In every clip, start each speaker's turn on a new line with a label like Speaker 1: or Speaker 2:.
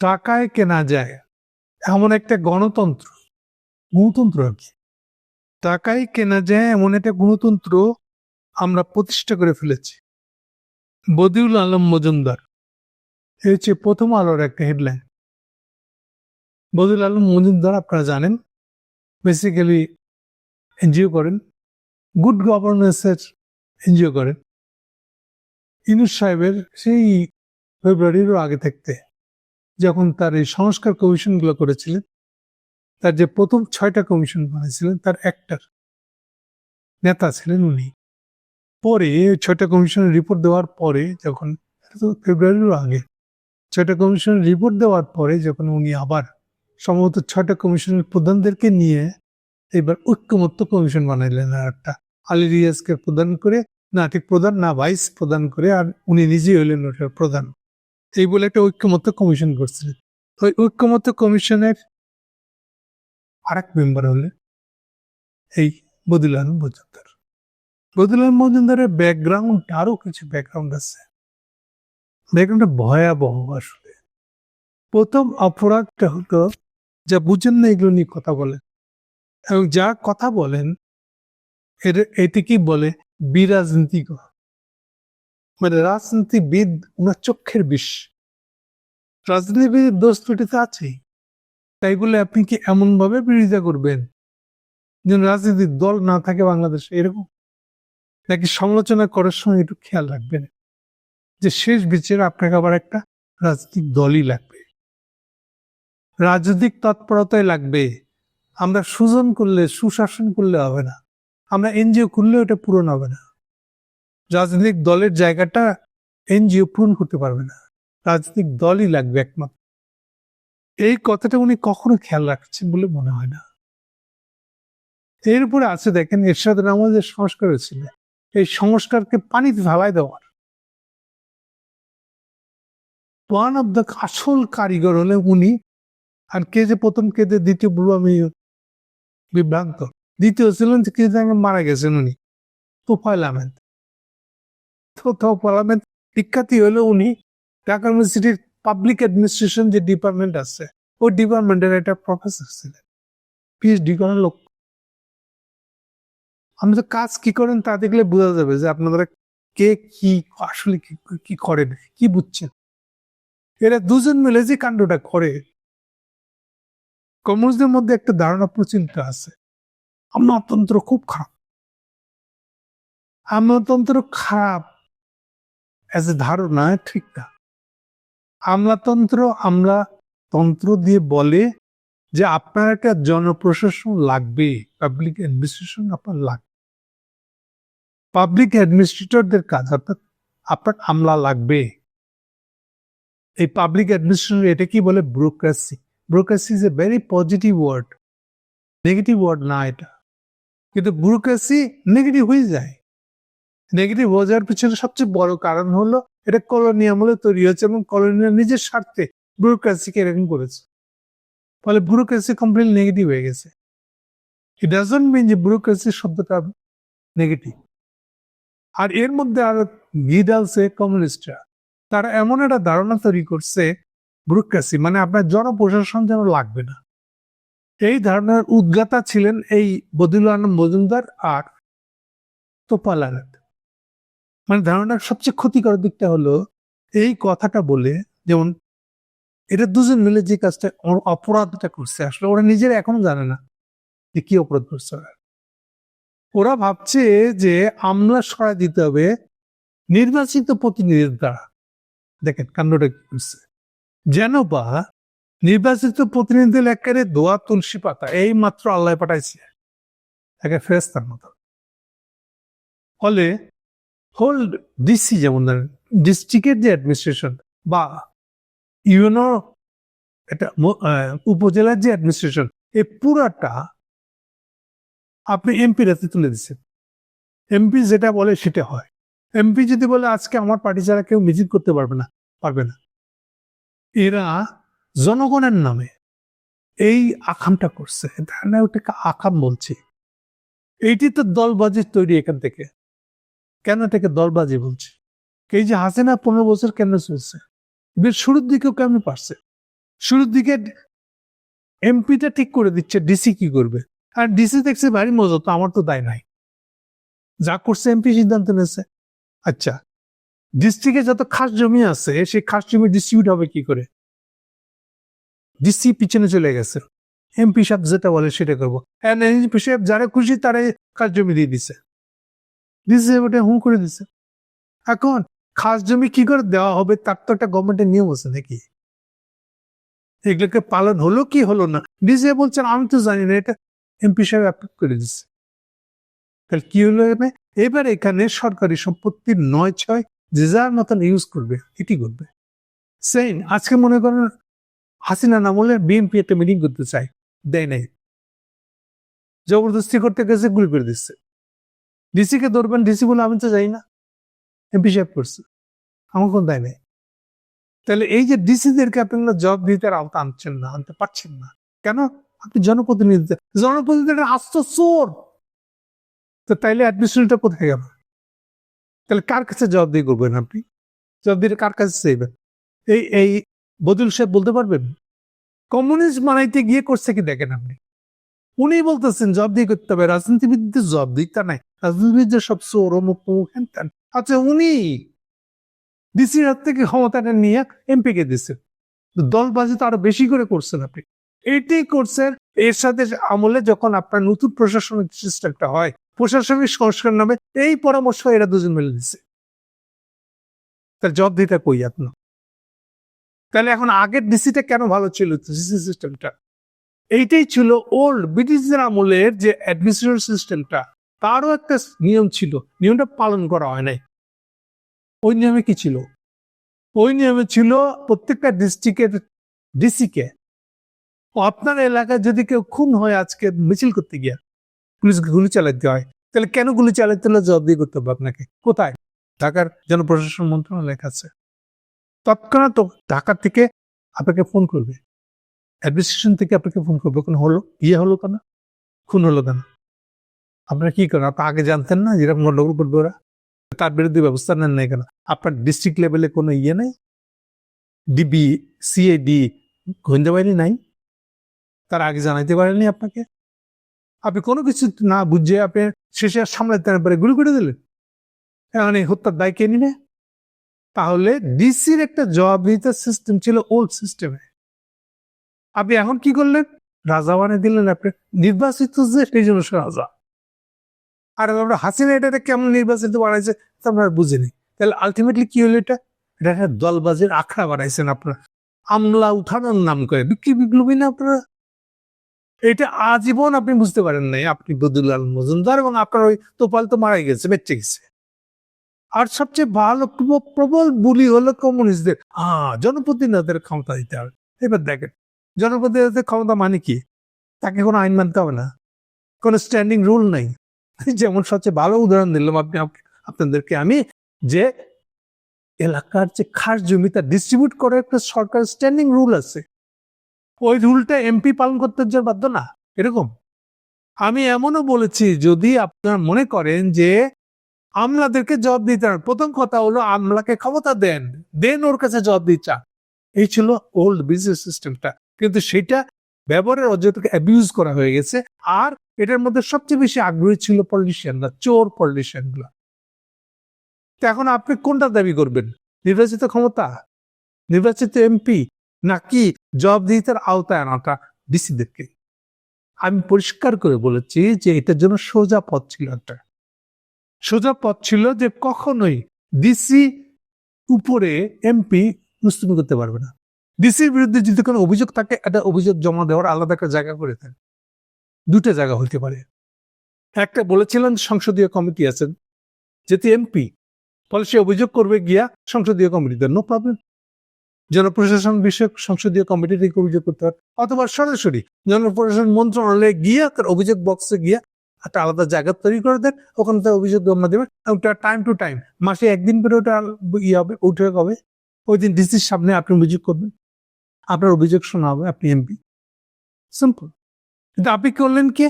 Speaker 1: টাকায় কেনা যায়। এমন একটা গণতন্ত্র। গণতন্ত্র আর কি? টাকায় কেনা যায় এমন একটা গণতন্ত্র আমরা প্রতিষ্ঠা করে ফেলেছি। বদিউল আলম মজুমদার। এই হচ্ছে প্রথম আলোর একটা হেডলাইন। বদিউল আলম মজুমদার আপনারা জানেন। বেসিক্যালি এনজিও করেন। গুড গভর্নেন্সের এনজিও করেন। ইনুস সাহেবের সেই ফেব্রুয়ারিরও আগে থাকতে। যখন তার এই সংস্কার কমিশনগুলো করেছিলেন, তার যে প্রথম ছয়টা কমিশন বানিয়েছিলেন, তার একটার নেতা ছিলেন উনি। পরে ছয়টা কমিশনের রিপোর্ট দেওয়ার পরে যখন ফেব্রুয়ারিরও আগে, ছয়টা কমিশনের রিপোর্ট দেওয়ার পরে যখন উনি আবার সম্ভবত ছয়টা কমিশনের প্রধানদেরকে নিয়ে এবার ঐক্যমত্য কমিশন বানাইলেন আর একটা, আলী রিয়াজকে প্রদান করে, না ঠিক প্রধান না ভাইস প্রদান করে, আর উনি নিজেই হইলেন ওটার প্রধান। এই বলে একটা ঐক্যমত্য কমিশন করছিলেন ওই ঐক্যমত্য কমিশনের আরেক মেম্বার হলেন এই বদিল আলম মজুমদার। বদিল আলম মজুমদারের ব্যাকগ্রাউন্ড আরও কিছু ব্যাকগ্রাউন্ড আছে। ব্যাকগ্রাউন্ডটা ভয়াবহ আসলে। প্রথম অপরাধটা হলো যা বুঝেন না এগুলো নিয়ে কথা বলেন। এবং যা কথা বলেন, এর এতে কি বলে বিরাজনীতি। মানে রাজনীতিবিদ ওনার চক্ষের বিষ। রাজনীতিবিদের দোষ ত্রুটিতে আছেই। তাই বলে আপনি কি এমন ভাবে বিরোধিতা করবেন? যেন রাজনীতির দল না থাকে বাংলাদেশে, এরকম? নাকি সমালোচনা করার সময় একটু খেয়াল রাখবেন? যে শেষ বিচারে আপনাকে আবার একটা রাজনৈতিক দলই লাগবে। রাজনৈতিক তৎপরতায় লাগবে। আমরা সুজন করলে, সুশাসন করলে হবে না। আমরা এনজিও করলে ওটা পূরণ হবে না। রাজনৈতিক দলের জায়গাটা এনজিও পূরণ করতে পারবে না। রাজনৈতিক দলই লাগবে একমাত্র। এই কথাটা উনি কখনো খেয়াল রাখছেন বলে মনে হয় না। এর উপরে আছে দেখেন এরশাদ নামাজের সংস্কার হয়েছিল এই সংস্কারকে পানিতে ফেলায় দেওয়ার। ওয়ান অফ দ্য আসল কারিগর হলে উনি, আর কে যে প্রথম, কে যে দ্বিতীয় বলব আমি বিভ্রান্ত। দ্বিতীয় ছিলেন কে মারা গেছেন উনি। তোফাইল আহমেদ। তো তোফাইল আহমেদ বিখ্যাতি হলো উনি ঢাকা ইউনিভার্সিটির পাবলিক অ্যাডমিনিস্ট্রেশন যে ডিপার্টমেন্ট আছে, ওই ডিপার্টমেন্টের একটা প্রফেসর ছিলেন পিএইচডি করার লোক। তো কাজ কি করেন তা দেখলে বোঝা যাবে যে আপনারা কে কি, আসলে কি করেন, কি বুঝছেন। এরা দুজন মিলে যে কাণ্ডটা করে, কমিউনিস্টদের মধ্যে একটা ধারণা প্রচলিত আছে। আমলাতন্ত্র খুব খারাপ। আমলাতন্ত্র খারাপ অ্যাজ এ ধারণা, ঠিক না। আমলাতন্ত্র, আমলা তন্ত্র দিয়ে বলে যে আপনার একটা জনপ্রশাসন লাগবে পাবলিক অ্যাডমিনিস্ট্রেশন আপনার লাগবে পাবলিক অ্যাডমিনিস্ট্রেটরদের কাজ, অর্থাৎ আপনার আমলা লাগবে। এই পাবলিক অ্যাডমিনিস্ট্রেশন এটা কি বলে? Bureaucracy bureaucracy is a very positive word negative word না এটা। কিন্তু ব্রোক্রেসি নেগেটিভ হয়ে যায়। নেগেটিভ হয়ে যাওয়ার পিছনে সবচেয়ে বড় কারণ হলো এটা কলোনি আমলে তৈরি হয়েছে এবং কলোনিয়াল নিজের স্বার্থে ব্যুরোক্রেসিকে এরকম করেছে। ফলে ব্যুরোক্রেসি কমপ্লিট নেগেটিভ হয়ে গেছে। ইট ডাজন্ট মিন যে ব্যুরোক্রেসি শব্দটা নেগেটিভ আর এর মধ্যে আরও আর গিডালসে কমিউনিস্টরা তারা এমন একটা ধারণা তৈরি করছে ব্যুরোক্রেসি মানে আপনার জনপ্রশাসন যেন লাগবে না। এই ধারণার উদ্গাতা ছিলেন এই বদিল আনন্দ মজুমদার আর তোপাল আলাদ মানে ধারণার সবচেয়ে ক্ষতিকর দিকটা হলো এই কথাটা বলে, যেমন এটা দুজন মিলে যে কাজটা অপরাধটা করছে, আসলে ওরা নিজেরা এখনও জানে না যে কি অপরাধ করছে ওরা। ওরা ভাবছে যে আমলা সরাই দিতে হবে নির্বাচিত প্রতিনিধির দ্বারা। দেখেন কাণ্ডটা কি করছে। যেন বা নির্বাচিত প্রতিনিধিদের একেবারে দোয়া, তুলসী পাতা, এই মাত্র আল্লাহ পাঠাইছে। একে ফেরেস্তার মতো। ফলে হোল ডিসি যেমন ডিস্ট্রিক্টের যে অ্যাডমিনিস্ট্রেশন বা ইউনো এটা উপজেলার যে অ্যাডমিনিস্ট্রেশন এই পুরাটা আপনি এমপির হাতে তুলে দিচ্ছেন। এমপি যেটা বলে সেটা হয়। এমপি যদি বলে, আজকে আমার পার্টি ছাড়া কেউ মিছিল করতে পারবে না পারবে না। এরা জনগণের নামে এই আকামটা করছে। ধারণা ওটাকে আকাম বলছি। এইটি তো দলবাজি তৈরি এখান থেকে। কেন এটাকে দলবাজি বলছি? এই যে হাসিনা পনেরো বছর কেন চলছে? বেশ শুরুর দিকেও কেমন পারছে? শুরুর দিকে এমপিটা ঠিক করে দিচ্ছে ডিসি কি করবে? আর ডিসি দেখছে, ভারী মজা, তো আমার তো দায় নাই। যা করছে এমপি সিদ্ধান্ত নিয়েছে। আচ্ছা ডিস্ট্রিক্টে যত খাস জমি আছে, সেই খাস জমি ডিস্ট্রিবিউট হবে কি করে? ডিসি পিছনে চলে গেছে। এমপি সাহেব যেটা বলে সেটা করব। যারা খুশি, তারাই খাস জমি দিয়ে দিছে। ডিসি ওটা হুঁ করে দিছে। এখন খাস জমি কি করে দেওয়া হবে, তার তো একটা গভর্নমেন্টের নিয়ম আছে নাকি? এগুলোকে পালন হলো কি হলো না? ডিসি বলছেন, আমি তো জানি না, এটা এমপি সাহেব অ্যাপ্রুভ করে দিচ্ছে তাহলে কি হলো এখানে? এবার এখানে সরকারি সম্পত্তির নয় ছয় যে যার মতন ইউজ করবে, এটি করবে। সেম আজকে মনে করেন হাসিনা না বলে বিএনপি একটা মিটিং করতে চায়, দেয় নাই। জবরদস্তি করতে গেছে, গুলি করে দিচ্ছে। ডিসি কে ধরবেন ডিসি বলে আমি তো যাই না। এমপি সাহেব করছে। আমার কোন দায় নেই। তাহলে এই যে ডিসিদেরকে আপনারা জব দিতে আওতা আনছেন না, আনতে পারছেন না, কেন? আপনি জনপ্রতিনিধি জনপ্রতিনিধিরা আস্ত চোর! তো তাইলে অ্যাডমিশনটা কোথায় গেল? তাহলে কার কাছে জবাব দিয়ে করবেন আপনি? জবাব দিয়ে কার কাছে চাইবেন এই এই বদুল সাহেব বলতে পারবেন? কমিউনিস্ট বানাইতে গিয়ে করছে কি দেখেন আপনি? উনি বলতেছেন জব দিয়ে করতে হবে। রাজনীতিবিদদের জব দিতে নাই। রাজনীতিবিদদের সব চোর, অমুক ত্যান। আচ্ছা উনি থেকে ক্ষমতাটা নিয়ে এমপি কে দিচ্ছেন দলবাজি তো আরও বেশি করে করছেন আপনি। এইটাই করছেন এর সাথে আমলে যখন আপনার নতুন প্রশাসনিক সিস্টেমটা হয়, প্রশাসনিক সংস্কার নামে এই পরামর্শ এরা দুজন মিলে দিচ্ছে তার জব দিতে কই আপনার? তাহলে এখন আগের ডিসিটা কেন ভালো ছিল ডিসি সিস্টেমটা? এইটাই ছিল ওল্ড ব্রিটিশদের আমলের যে অ্যাডমিনিস্ট্রেশন সিস্টেমটা। তারও একটা নিয়ম ছিল। নিয়মটা পালন করা হয় নাই। ওই নিয়মে কি ছিল? ওই নিয়মে ছিল প্রত্যেকটা ডিস্ট্রিক্টের ডিসিকে আপনার এলাকায় যদি কেউ খুন হয় আজকে মিছিল করতে গিয়া, পুলিশকে গুলি চালাতে হয়, তাহলে কেন গুলি চালাতে হলে? জবাব দিয়ে করতে হবে আপনাকে। কোথায়? ঢাকার জনপ্রশাসন মন্ত্রণালয় কাছে। তৎক্ষণাৎ ঢাকা থেকে আপনাকে ফোন করবে। অ্যাডমিনিস্ট্রেশন থেকে আপনাকে ফোন করবে। কোনো হলো? ইয়ে হলো কেন? খুন হলো কেন? আপনারা কি করেন? আপনি আগে জানতেন না যেরকম গন্ডগোল করবে ওরা? তার বিরুদ্ধে ব্যবস্থা নেন নাই কেন? আপনার ডিস্ট্রিক্ট লেভেলে কোনো ইয়ে নেই? ডিবি সিএডি গোয়েন্দা বাহিনী নাই? তার আগে জানাইতে পারেননি আপনাকে? আপনি কোনো কিছু না বুঝে আপনি শেষে আর সামলাতে না পারে গুলি করে দিলেন। এখন এই হত্যার দায় কে নিবে? তাহলে ডিসির একটা জবাবদিহিতার সিস্টেম ছিল ওল্ড সিস্টেমে আপনি এখন কি করলেন? রাজা বানিয়ে দিলেন আপনি। নির্বাচিত যে সেই জন্য রাজা। আর আমরা হাসিনা এটা কেমন নির্বাচিত বানাইছে তা আমরা বুঝিনি। তাহলে আলটিমেটলি কি হলো এটা? এটা একটা দলবাজির আখড়া বানাইছেন আপনারা। আমলা উঠানোর নাম করে। বিক্রি বিপ্লবী না আপনারা? এটা আজীবন আপনি বুঝতে পারেন নাই, আপনি বদুলাল মজুমদার এবং আপনার ওই তোপাল তো মারা গেছে বেঁচে গেছে। আর সবচেয়ে ভালো প্রব- প্রবল বুলি হলো কমিউনিস্টদের। হ্যাঁ জনপ্রতিনিধিদের ক্ষমতা দিতে হবে। এবার দেখেন, জনপ্রতিনিধিদের ক্ষমতা মানে কি? তাকে কোনো আইন মানতে হবে না। কোনো স্ট্যান্ডিং রুল নাই। যেমন সবচেয়ে ভালো উদাহরণ দিলাম আপনি আপনাদেরকে আমি, যে এলাকার যে খাস জমি তা ডিস্ট্রিবিউট করে একটা সরকার স্ট্যান্ডিং রুল আছে। ওই রুলটা এমপি পালন করতে যে বাধ্য না, এরকম। আমি এমনও বলেছি, যদি আপনারা মনে করেন যে আমলাদেরকে জবাব দিতে হবে প্রথম কথা হলো আমলাকে ক্ষমতা দেন দেন ওর কাছে জবাব দিচ্ছা এই ছিল ওল্ড বিজনেস সিস্টেমটা কিন্তু সেটা ব্যবহারের অযোগ্যকে অ্যাবিউজ করা হয়ে গেছে। আর এটার মধ্যে সবচেয়ে বেশি আগ্রহী ছিল পলিটিশিয়ানরা চোর পলিটিশিয়ানগুলো তো এখন আপনি কোনটা দাবি করবেন? নির্বাচিত ক্ষমতা? নির্বাচিত এমপি নাকি জবাবদিহিতার আওতায় আনাটা ডিসিদেরকে আমি পরিষ্কার করে বলেছি যে এটার জন্য সোজা পথ ছিল একটা। সোজা পথ ছিল যে কখনোই ডিসি উপরে এমপি মুস্তমি করতে পারবে না। ডিসির বিরুদ্ধে যদি কোনো অভিযোগ থাকে, একটা অভিযোগ জমা দেওয়ার আলাদা একটা জায়গা করে দেন দুটো জায়গা হইতে পারে। একটা বলেছিলেন সংসদীয় কমিটি আছেন যেহেতু এমপি, ফলে সে অভিযোগ করবে গিয়া সংসদীয় কমিটিতে। নো প্রবলেম জনপ্রশাসন বিষয়ক সংসদীয় কমিটি থেকে অভিযোগ করতে পারে অথবা সরাসরি জনপ্রশাসন মন্ত্রণালয়ে গিয়ে তার অভিযোগ বক্সে গিয়ে একটা আলাদা জায়গা তৈরি করে দেন। ওখানে তার অভিযোগ জমা দেবেন। ওটা টাইম টু টাইম মাসে একদিন করে ওটা ইয়ে হবে উঠে হবে। ওই দিন ডিসির সামনে আপনি অভিযোগ করবেন। আপনার অভিযোগ শোনা হবে আপনি এমপি সিম্পল কিন্তু আপনি করলেন কে?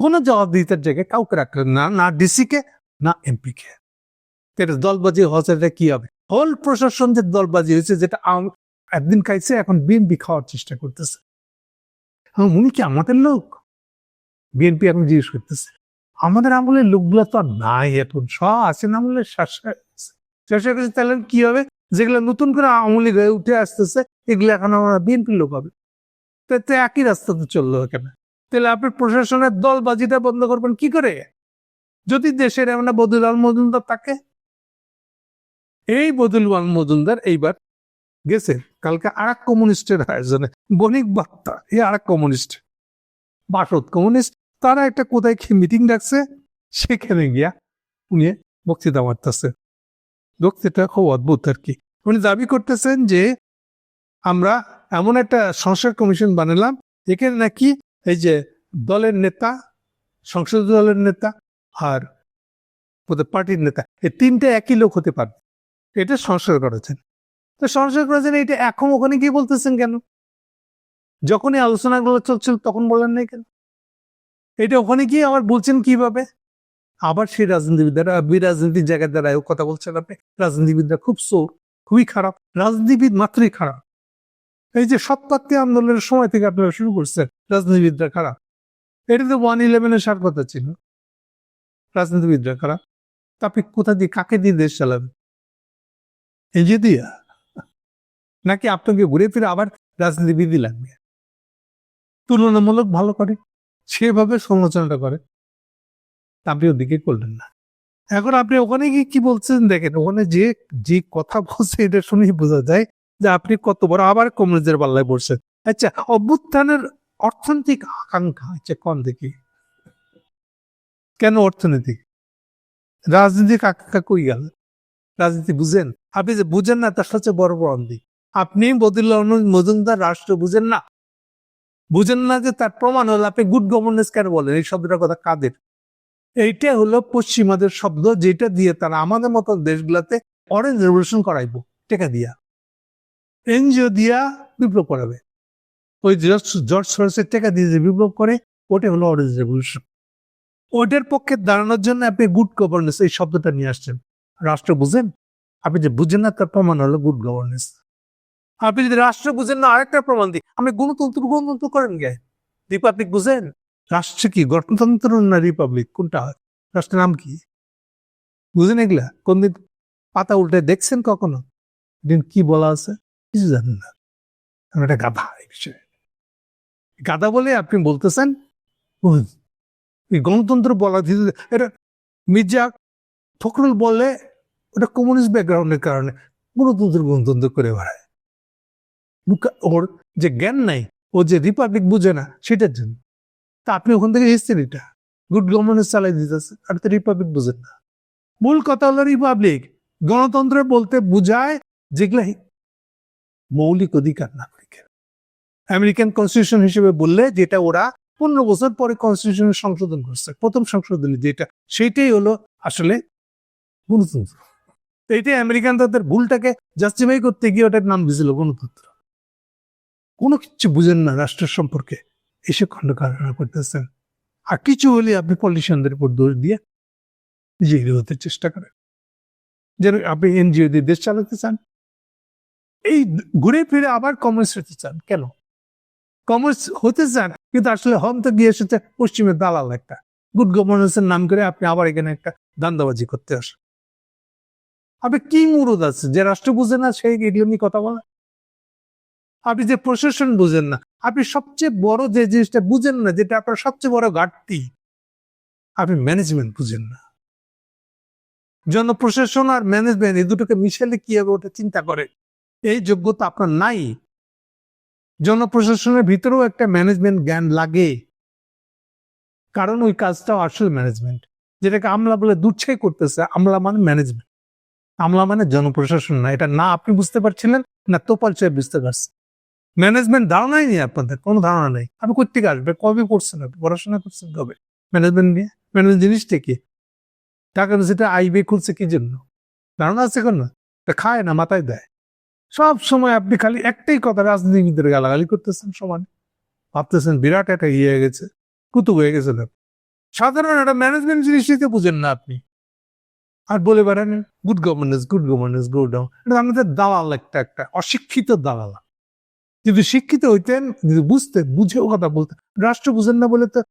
Speaker 1: কোনো জবাবদিহিতার জায়গায় কাউকে রাখলেন না না ডিসি কে, না এমপি কে। দলবাজি হচ্ছে এটা কি হবে? হোল প্রশাসন যে দলবাজি হয়েছে, যেটা একদিন খাইছে, এখন বিএনপি খাওয়ার চেষ্টা করতেছে। উনি কি আমাদের লোক? বিএনপি এখন জিজ্ঞেস করতেছে। আমাদের আমলের লোকগুলো তো আর নাই এখন, সব আছেন আমলের শাসা শাসা তাহলে কি হবে? যেগুলো নতুন করে আমলি হয়ে উঠে আসতেছে, এগুলো এখন আমরা বিএনপির লোক হবে। তো একই রাস্তাতে চলল এখানে তাহলে আপনি প্রশাসনের দলবাজিটা বন্ধ করবেন কি করে? যদি দেশের এমন বদুলাল মজুমদার থাকে? এই বদুলাল মজুমদার এইবার গেছে কালকে আর এক কমিউনিস্টের আয়োজনে। বণিক বার্তা এই আর এক কমিউনিস্ট। বাসদ কমিউনিস্ট, তারা একটা কোথায় মিটিং ডাকছে, সেখানে গিয়া উনি বক্তৃতা মারতেছে। বক্তৃতা খুব অদ্ভুত আর কি। উনি দাবি করতেছেন যে আমরা এমন একটা সংস্কার কমিশন বানালাম, এখানে নাকি এই যে দলের নেতা, সংসদ দলের নেতা আর পার্টির নেতা, এই তিনটে একই লোক হতে পারবে। এটা সংস্কার করেছেন। তো সংস্কার করেছেন, এটা এখন ওখানে কি বলতেছেন কেন? যখনই আলোচনাগুলো চলছিল তখন বলেন নাই কেন? এটা ওখানে গিয়ে আবার বলছেন কীভাবে? আবার সেই রাজনীতিবিদরা, বিরাজনীতির জায়গায় দাঁড়ায় কথা বলছেন আপনি। রাজনীতিবিদরা খুব সোর খুবই খারাপ, রাজনীতিবিদ মাত্রই খারাপ। এই যে সৎপাত্রী আন্দোলনের সময় থেকে আপনারা শুরু করছেন, রাজনীতিবিদরা খারাপ। এটা তো ওয়ান ইলেভেনের সার কথা ছিল। রাজনীতিবিদরা খারাপ। তা আপনি কোথা দিয়ে, কাকে দিয়ে দেশ চালাবেন? এই যে দিয়া নাকি আপনাকে ঘুরে ফিরে আবার রাজনীতিবিদই লাগবে? তুলনামূলক ভালো করে। সেভাবে সমালোচনাটা করে। আপনি ওদিকে করলেন না। এখন আপনি ওখানে গিয়ে কি বলছেন দেখেন, ওখানে যে যে কথা বলছে এটা শুনেই বোঝা যায় যে আপনি কত বড় আবার কমিউনিস্টের পাল্লায় পড়ছেন। আচ্ছা অভ্যুত্থানের অর্থনৈতিক আকাঙ্ক্ষা আচ্ছা কোন দেখি কেন অর্থনৈতিক? রাজনৈতিক আকাঙ্ক্ষা কই গেল? রাজনীতি বুঝেন? আপনি যে বুঝেন না, তার সবচেয়ে বড় বড় দিক আপনি বদুল্লাহ মজুমদার রাষ্ট্র বুঝেন না? বুঝেন না যে তার প্রমাণ হলো, আপনি গুড গভর্নেন্স কেন বলেন? এই শব্দটার কথা কাদের? এইটা হলো পশ্চিমাদের শব্দ, যেটা দিয়ে তারা আমাদের মতো দেশগুলোতে অরেঞ্জ রেভলিউশন করাইবো, টেকা দিয়া। এনজিও দিয়া বিপ্লব করাবে। ওই জর্জ সরসের টেকা দিয়ে যে বিপ্লব করে, ওটা হলো অরেঞ্জ রেভলিউশন ওটার পক্ষে দাঁড়ানোর জন্য আপনি গুড গভর্নেন্স এই শব্দটা নিয়ে আসছেন। রাষ্ট্র বুঝেন? আপনি যে বুঝেন না, তার প্রমাণ হলো গুড গভর্নেন্স আপনি যদি রাষ্ট্র বুঝেন না, আরেকটা প্রমাণ দিই। আপনি গণতন্ত্র গণতন্ত্র করেন গে। রিপাবলিক বুঝেন? রাষ্ট্র কি? গণতন্ত্র না রিপাবলিক কোনটা? হয় রাষ্ট্রের নাম কি? বুঝেন এগুলা? কোনদিন পাতা উল্টে দেখছেন কখনো? দিন কি বলা আছে? কিছু জানেন না। একটা গাধা এই বিষয়ে। গাধা বলে আপনি বলতেছেন? এই গণতন্ত্র বলা এটা মির্জা ফখরুল বলে, ওটা কমিউনিস্ট ব্যাকগ্রাউন্ডের কারণে গণতন্ত্র গণতন্ত্র করে বেড়ায়। ওর যে জ্ঞান নাই, ও যে রিপাবলিক বুঝে না, সেটার জন্য। তা আপনি ওখান থেকে হিস্ট্রিটা গুড গভর্নেন্স চালাই দিতেছে আর তো রিপাবলিক বুঝেন না। মূল কথা হলো রিপাবলিক গণতন্ত্র বলতে বুঝায় যেগুলা মৌলিক অধিকার নাগরিকের আমেরিকান কনস্টিটিউশন হিসেবে বললে যেটা ওরা পনেরো বছর পরে কনস্টিটিউশন সংশোধন করছে, প্রথম সংশোধনী যেটা, সেইটাই হলো আসলে গণতন্ত্র। এইটাই আমেরিকান তাদের ভুলটাকে জাস্টিফাই করতে গিয়ে ওটার নাম দিয়েছিল গণতন্ত্র। কোনো কিছু বুঝেন না রাষ্ট্র সম্পর্কে। এসে খণ্ড কারণা করতেছেন। আর কিছু হলে আপনি পলিটিশিয়ানদের উপর দোষ দিয়ে নিজে হতে চেষ্টা করেন। যেন আপনি এনজিও দিয়ে দেশ চালাতে চান। এই ঘুরে ফিরে আবার কমার্স হতে চান। কেন? কমার্স হতে চান, কিন্তু আসলে হম তো গিয়ে এসেছে পশ্চিমের দালাল একটা। গুড গভর্নেন্সের নাম করে আপনি আবার এখানে একটা দান্দাবাজি করতে আসেন। আপনি কি মুরুদ আছে? যে রাষ্ট্র বুঝে না সেই এগুলো নিয়ে কথা বলে। আপনি যে প্রশাসন বুঝেন না, আপনি সবচেয়ে বড় যে জিনিসটা বুঝেন না, যেটা আপনার সবচেয়ে বড় ঘাটতি, আপনি ম্যানেজমেন্ট বুঝেন না। জনপ্রশাসন আর ম্যানেজমেন্ট এই দুটোকে মিশালে কি হবে ওটা চিন্তা করে। এই যোগ্যতা আপনার নাই। জনপ্রশাসনের ভিতরেও একটা ম্যানেজমেন্ট জ্ঞান লাগে। কারণ ওই কাজটাও আসলে ম্যানেজমেন্ট যেটাকে আমলা বলে দুচ্ছাই করতেছে, আমলা মানে ম্যানেজমেন্ট আমলা মানে জনপ্রশাসন না, এটা না আপনি বুঝতে পারছিলেন, না তোপাল সাহেব বুঝতে পারছেন। ম্যানেজমেন্ট ধারণাই নেই আপনাদের, কোনো ধারণা নেই। আপনি কোথেকে আসবে কবে করছেন আপনি? পড়াশোনা করছেন কবে? ম্যানেজমেন্ট নিয়ে? ম্যানেজমেন্ট জিনিসটা কি? টাকা যেটা আইবে খুলছে কি জন্য? ধারণা আছে কোন? তা খায় না, মাথায় দেয়। সব সময় আপনি খালি একটাই কথা রাজনীতিবিদের গালাগালি করতেছেন সমান। ভাবতেছেন বিরাট একটা ইয়ে হয়ে গেছে, কুতুব হয়ে গেছে লোক। সাধারণ একটা ম্যানেজমেন্ট জিনিসটাই তো বুঝেন না আপনি। আর বলে বেড়ান good governance good governance good এটা আমাদের দালাল একটা একটা অশিক্ষিত দালাল। যদি শিক্ষিত হইতেন, যদি বুঝতেন, বুঝেও কথা বলতেন, রাষ্ট্র বুঝেন না বলে তো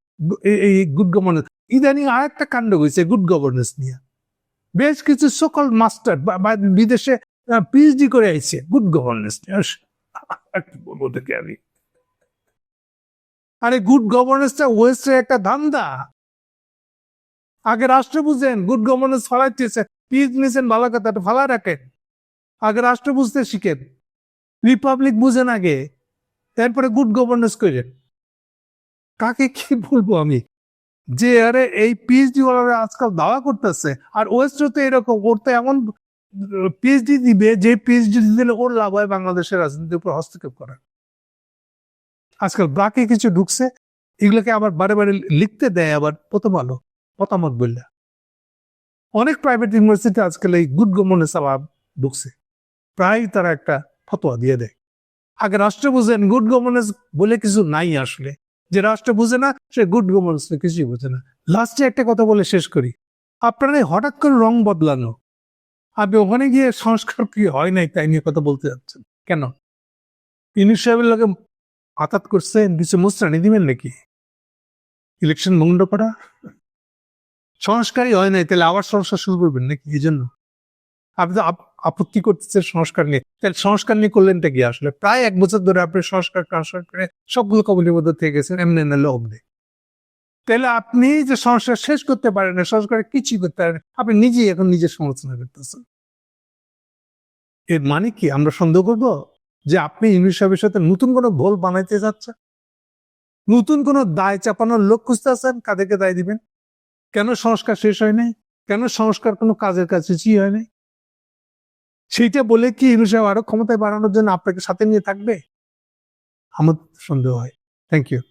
Speaker 1: এই- গুড গভর্নেন্স ইদানিং আর একটা কাণ্ড হয়েছে গুড গভর্নেন্স নিয়ে। বেশ কিছু সকল মাস্টার বা বিদেশে পিএইচডি করে আইছে গুড গভর্নেন্স থেকে আমি? আরে গুড গভর্নেন্সটা ওয়েস্টের একটা ধান্দা। আগে রাষ্ট্র বুঝেন গুড গভর্নেন্স ফালাইতেছে পিস নিছেন, ভালো কথা ফালা রাখেন। আগে রাষ্ট্র বুঝতে শিখেন। রিপাবলিক বুঝেন আগে তারপরে গুড গভর্নেন্স করেন কাকে কি বলব আমি? যে আরে এই পিএইচডি ওয়ালারা আজকাল দাওয়া করতেছে। আর ওয়েস্ট তো এরকম। করতে এমন পিএইচডি দিবে, যে পিএইচডি দিলে ওর লাভ হয় বাংলাদেশের রাজনীতির উপর হস্তক্ষেপ করা। আজকাল বাকি কিছু ঢুকছে, এগুলোকে আবার বারে বারে লিখতে দেয় আবার প্রথম আলো, মতামত বললে অনেক প্রাইভেট ইউনিভার্সিটি আজকাল এই গুড গভর্নেন্স আবার ঢুকছে। প্রায় তারা একটা ফতোয়া দিয়ে দেয়। আগে রাষ্ট্র বুঝেন গুড গভর্নেন্স বলে কিছু নাই আসলে। যে রাষ্ট্র বুঝে না, সে গুড গভর্নেন্স কিছুই বুঝে না। লাস্টে একটা কথা বলে শেষ করি। আপনারা হঠাৎ করে রং বদলানো। আপনি ওখানে গিয়ে সংস্কার কি হয় নাই তাই নিয়ে কথা বলতে যাচ্ছেন। কেন? ইউনিট সাহেবের লোকে আতাত করছেন কিছু মুস্তানি দিবেন নাকি? ইলেকশন বন্ধ করা? সংস্কারই হয় নাই, তাহলে আবার সংস্কার শুরু করবেন নাকি? এই জন্য। আপনি তো আপত্তি করতেছে সংস্কার নিয়ে। তাহলে সংস্কার নিয়ে করলেনটা কি আসলে? প্রায় এক বছর ধরে আপনি সংস্কার ট্রান্সফার করে সবগুলো কমিটিবদ্ধ থেকে গেছেন, এমনি অমনি তাহলে আপনি যে সংস্কার শেষ করতে পারেন না, সংস্কার কিছুই করতে পারেন আপনি নিজেই এখন নিজের সমালোচনা করতেছেন। এর মানে কি? আমরা সন্দেহ করব যে আপনি ইংলিশ সাহেবের সাথে নতুন কোনো ভোল বানাইতে যাচ্ছেন? নতুন কোনো দায় চাপানোর লোক খুঁজতে আছেন কাদেরকে দায় দিবেন? কেন সংস্কার শেষ হয় নাই? কেন সংস্কার কোনো কাজের কাছে হয় নাই? সেইটা বলে কি ইংলিশ সাহেব আরও ক্ষমতায় বাড়ানোর জন্য আপনাকে সাথে নিয়ে থাকবে? আমার সন্দেহ হয়। Thank you